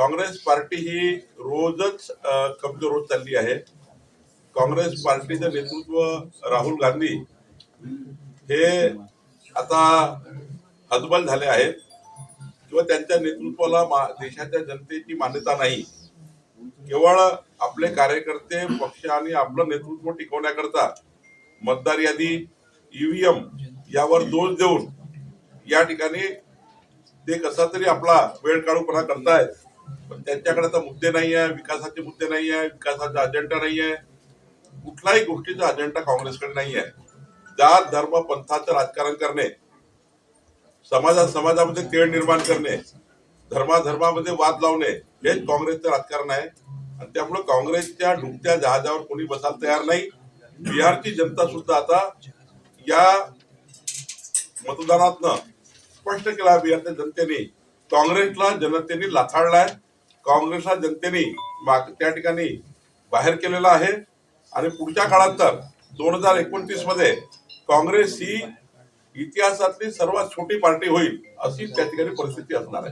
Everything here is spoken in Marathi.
काँग्रेस पार्टी ही रोजच कमजोर होत चालली आहे. काँग्रेस पार्टीचं नेतृत्व राहुल गांधी हे आता हजबल झाले आहेत किंवा त्यांच्या नेतृत्वाला मा- देशाच्या जनतेची मान्यता नाही. केवळ आपले कार्यकर्ते पक्ष आणि आपलं नेतृत्व टिकवण्याकरता मतदार यादी ईव्हीएम यावर दोष देऊन या ठिकाणी ते कसा तरी आपला वेळ काढूपणा करतायत. पण त्यांच्याकडे तर मुद्दे नाही आहे विकासाचे मुद्दे नाही आहे विकासाचा अजेंडा नाही आहे. कुठल्याही गोष्टीचा अजेंडा काँग्रेसकडे नाही आहे. जात धर्म पंथाचं राजकारण करणे समाजा समाजामध्ये तेढ निर्माण करणे धर्माधर्मामध्ये वाद लावणे हेच काँग्रेसचं राजकारण आहे. आणि त्यामुळे काँग्रेसच्या डुबत्या जहाजावर कोणी बसायला तयार नाही. बिहारची जनता सुद्धा आता या मतदानातनं स्पष्ट केला बिहारच्या जनतेने. काँग्रेसला जनतेने लाथाळलाय. काँग्रेसला जनतेने माग त्या ठिकाणी बाहेर केलेला आहे. आणि पुढच्या काळात तर दोन हजार एकोणतीसमध्ये काँग्रेस ही इतिहासातली सर्वात छोटी पार्टी होईल अशी त्या ठिकाणी परिस्थिती असणार आहे.